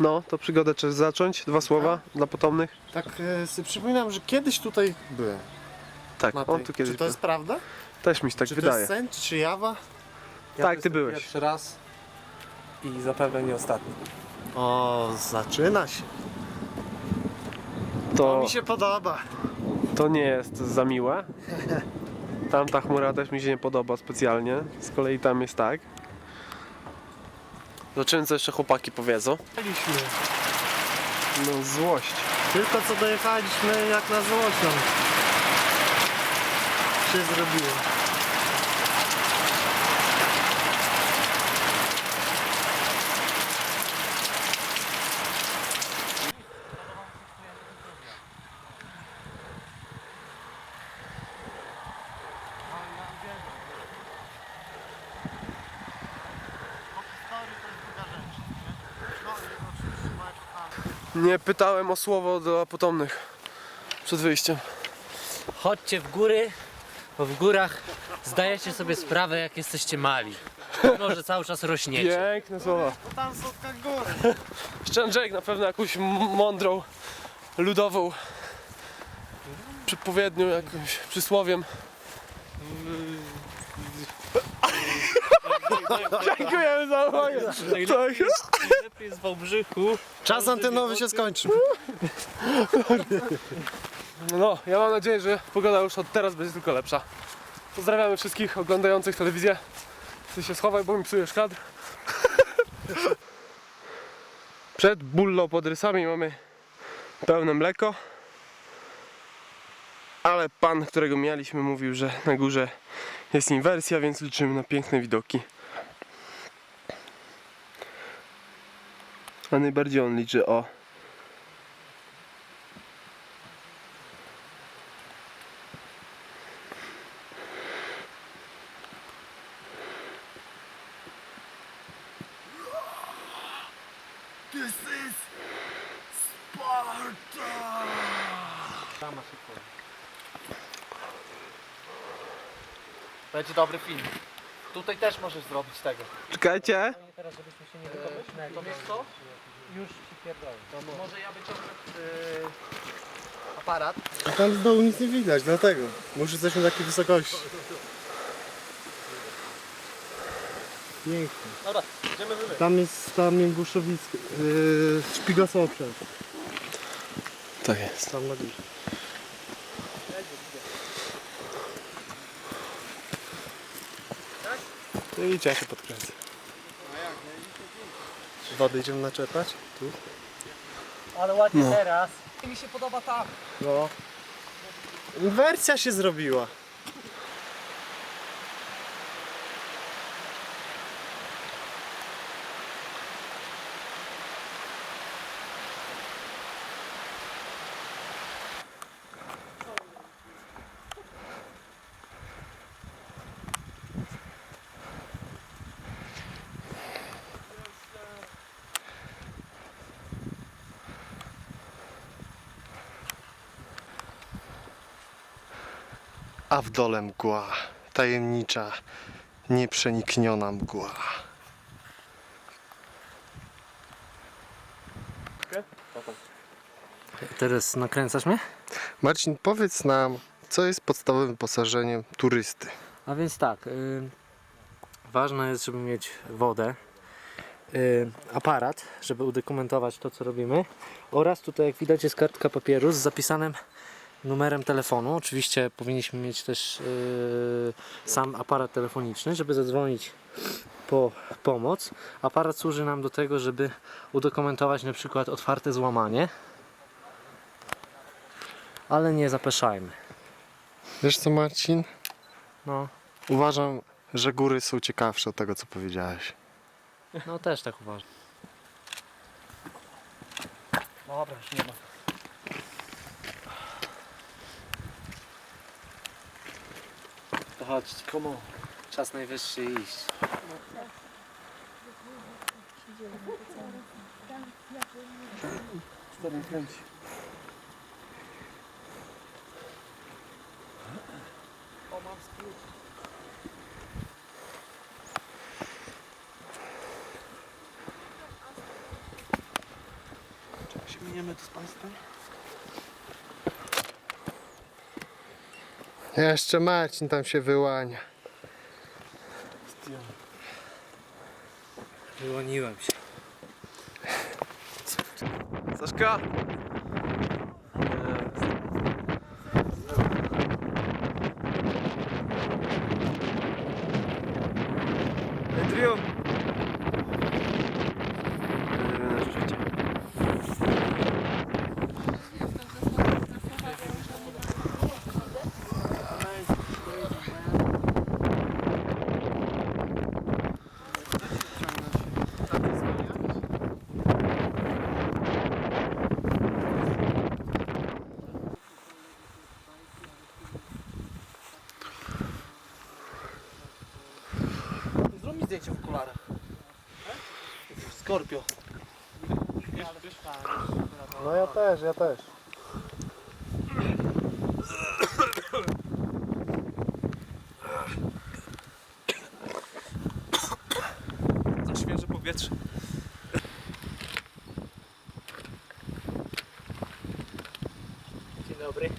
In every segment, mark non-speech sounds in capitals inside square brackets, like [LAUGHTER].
No, to przygodę trzeba zacząć. Dwa słowa dla potomnych. Tak e, sobie przypominam, że kiedyś tutaj byłem. Tak, Matej. on tu kiedyś Czy to był. jest prawda? Też mi się tak czy wydaje. to jest sen, czy jawa? Tak, ty byłeś. Pierwszy raz i zapewne nie ostatni. O, zaczyna się. To To, mi się podoba. to nie jest za miłe. [LAUGHS] Tamta chmura też mi się nie podoba specjalnie. Z kolei tam jest tak. Zobaczymy co jeszcze chłopaki powiedzą. Byliśmy. No złość. Tylko co dojechaliśmy, jak na złość nam się zrobiło. Nie pytałem o słowo dla potomnych przed wyjściem. Chodźcie w góry, bo w górach zdajecie sobie sprawę, jak jesteście mali. Może cały czas rośniecie. Piękne słowa. Tam są góry. Jeszcze Andrzejek na pewno jakąś m- mądrą, ludową przypowiednią, jakimś przysłowiem. Dziękujemy za uwagę. Tak. Lepiej z Wałbrzychu. Czas antenowy się skończył. No, ja mam nadzieję, że pogoda już od teraz będzie tylko lepsza. Pozdrawiamy wszystkich oglądających telewizję. Ty się schowaj, bo mi psujesz kadr. [LAUGHS] Przed bullą pod rysami mamy pełne mleko. Ale pan, którego mieliśmy, mówił, że na górze jest inwersja, więc liczymy na piękne widoki. A najbardziej on liczy o Będzie dobry film. Tutaj też możesz zrobić tego. Czekajcie. Teraz żebyśmy się nie wykopali. To wiesz co? Już ci pierdolę. Może ja wyciągnę yy, aparat. A tam z dołu nic nie widać, dlatego. Muszę jesteśmy na takiej wysokości. Pięknie. Dobra, idziemy wyżej. Tam jest tam jest Buszowisko. Yy, Szpigasa obszar. Tak jest. Tam na górze. To idź, ja się podkręcę. Wody idziemy naczerpać? Tu? Ale ładnie teraz. Mi się podoba tak. No. Inwersja się zrobiła. A w dole mgła, tajemnicza, nieprzenikniona mgła. Teraz nakręcasz mnie? Marcin, powiedz nam, co jest podstawowym wyposażeniem turysty? A więc tak, y, ważne jest, żeby mieć wodę, y, aparat, żeby udokumentować to, co robimy oraz tutaj, jak widać, jest kartka papieru z zapisanym numerem telefonu. Oczywiście powinniśmy mieć też y, sam aparat telefoniczny, żeby zadzwonić po pomoc. Aparat służy nam do tego, żeby udokumentować na przykład otwarte złamanie, ale nie zapeszajmy. Wiesz co, Marcin? No, Uważam, że góry są ciekawsze od tego, co powiedziałeś. no też tak uważam. Dobra, już nie ma. Chodź, komu? Czas najwyższy iść. Stary kręci. Biegniemy tu z Państwem. Jeszcze Marcin tam się wyłania. Wyłoniłem się. Saszka! Zdjęcie w okularach. Skorpio. No ja też, ja też. Za świeże powietrze. Dzień dobry.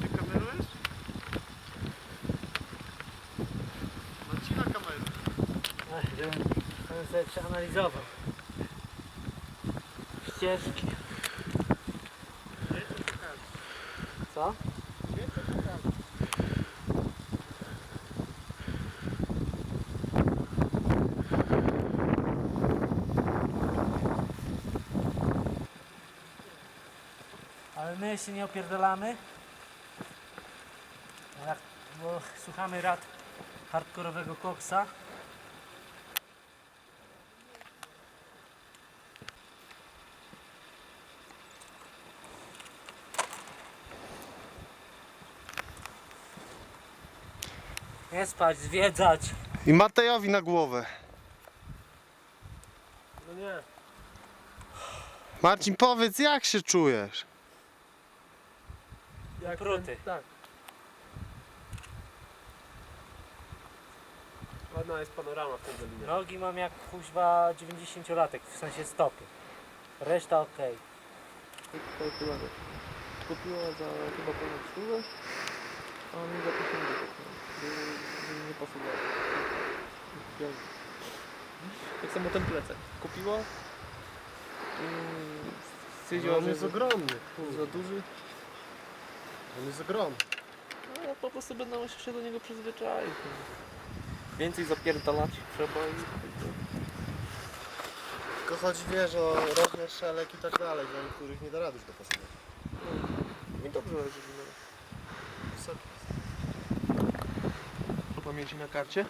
Ty kamerujesz? Marcina kamerę. Ach, żebym żebym sobie przeanalizował. Ścieżki. Co? Ale my się nie opierdolamy. Bo słuchamy rad hardkorowego koksa. Nie spać, zwiedzać. I Matejowi na głowę. No nie. Marcin, powiedz, jak się czujesz? Jak Pruty. Tak. Ładna jest panorama w tej dolinie. Nogi mam jak kuźwa 90-latek, w sensie stopy. Reszta ok. Kalkulator. Kupiła za chyba ponad stówę, a mi za 50 zł. Bo bo mi nie pasowało. Kupiłem. Tak samo ten plecak. Kupiła. Yy, Stwierdziła, on że jest jest ogromny. za duży. On jest ogromny. No ja po prostu będę musiał się do niego przyzwyczaić. no. Więcej zapierdalać trzeba i... Tylko chodzi, wiesz, o rozmiar szelek i tak dalej, do których nie da rady już dopasować. I dobrze, że no. Po pamięci na karcie?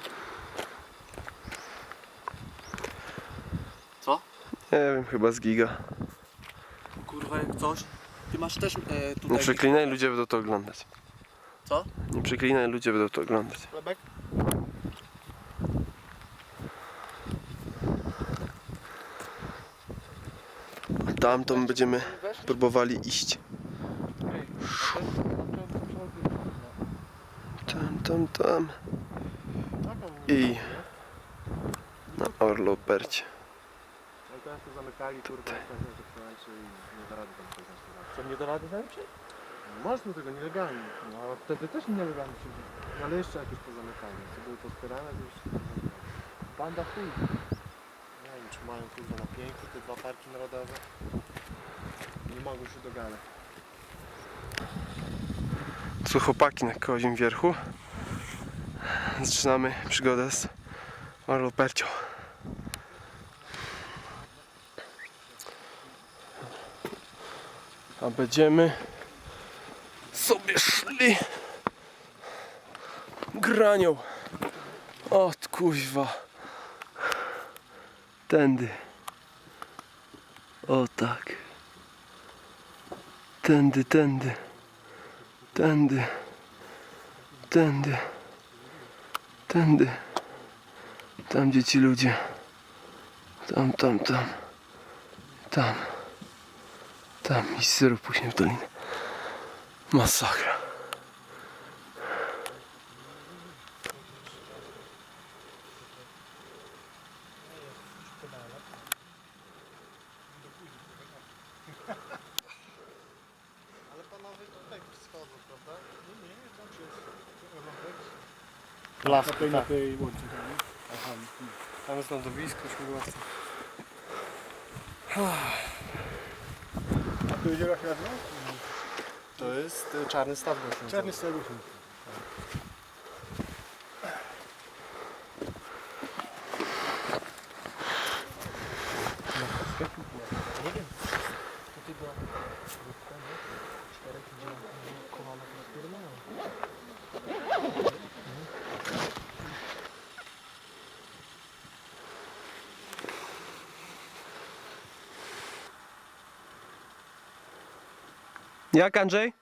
Nie wiem, chyba z giga. Kurwa jak coś. Ty masz też e, Nie tutaj... przeklinaj, ludzie będą to oglądać. Co? Nie przeklinaj, ludzie będą to oglądać. Chlebek? Tamtą będziemy próbowali iść. Tam, tam. I na Orlopercie. No teraz to zamykali, kurwa, i nie da rady tam przejść Co, nie do rady? Można tego nielegalnie. No a wtedy też nielegalnie się no, ale jeszcze jakieś pozamykane. Co były pospierane, to pozamykane. Banda chuj. Nie wiem, czy mają kurwa na pięknie te dwa parki narodowe. Nie mogą się dogadać. Tu chłopaki na kozim wierchu. Zaczynamy przygodę z Orlopercią. A będziemy sobie szli granią. O kuźwa. Tędy. O tak. Tędy, tędy. Tędy. Tędy. Tędy. Tam gdzie ci ludzie. Tam, tam, tam. Tam. Tam i później w dolinę. Masakra. Blasku, tej, na tak. tej łące. Aha, tam jest lądowisko, śmigłowce. A tu jedziesz na To jest y, czarny staw. gościu. Czarny staruszyn. Jak Andrzej?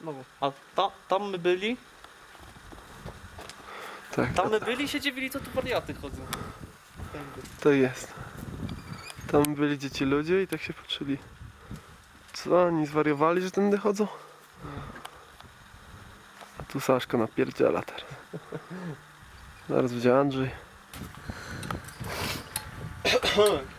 No, a ta, tam my byli, Tak, tam my byli się dziwili, co tu wariaty chodzą. to jest. Tam byli dzieci ludzie i tak się patrzyli. Co, oni zwariowali, że tędy chodzą? A tu Saszka napierdziela teraz. Zaraz będzie Andrzej. [COUGHS]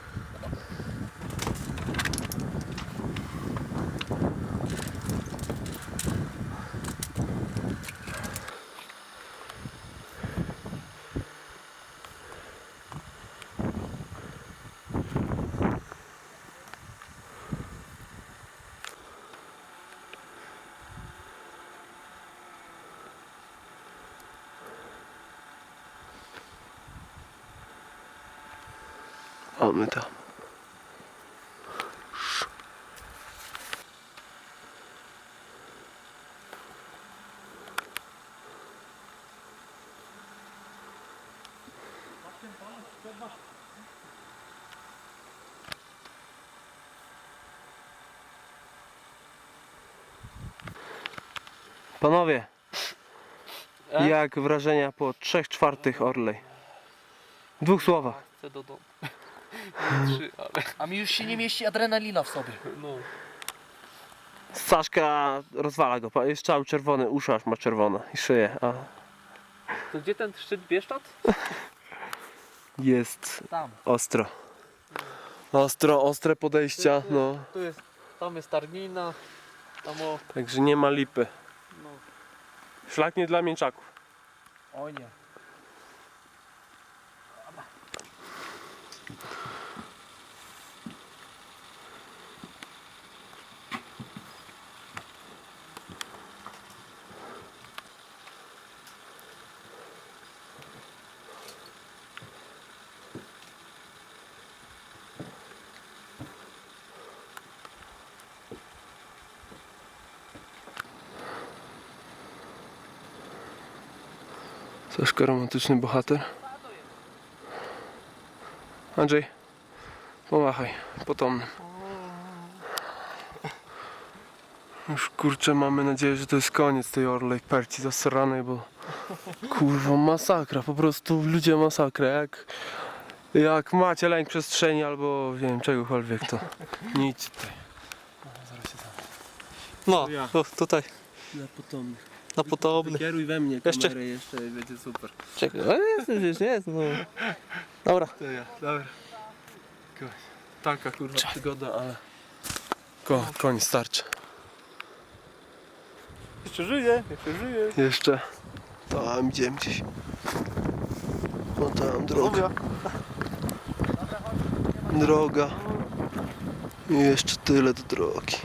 O, my tam. Panowie, E? jak wrażenia po trzech czwartych Orlej? W dwóch słowach. Chcę do domu. Nie trzy, ale A mi już się nie mieści adrenalina w sobie. no. Saszka rozwala go, pa- jest czał czerwony, usza aż ma czerwone i szyję, a To gdzie ten szczyt Bieszczad? jest Tam. ostro. Ostro, ostre podejścia, no. Tu jest, tam jest Tarnina, tam o, Także nie ma lipy. no. Szlak nie dla mięczaków. O nie. Saszka romantyczny bohater. Andrzej, pomachaj, potomny. Już kurczę, mamy nadzieję, że to jest koniec tej Orlej Perci zasranej, bo kurwa masakra, po prostu ludzie masakra, jak, jak macie lęk przestrzeni albo nie wiem czegokolwiek, to idźcie tutaj. Zaraz się No, tutaj, Na potomny. Na podobny. Kieruj we mnie Jeszcze- kamerę jeszcze, będzie super. Czekaj, ale jest, jest, jest, no. Dobra. To ja, dobra. Koń. Taka kurwa przygoda, ale... Ko, koń starczy. Jeszcze żyje, jeszcze żyje. Jeszcze. Tam idziemy gdzieś. O tam droga. Droga. I jeszcze tyle do drogi.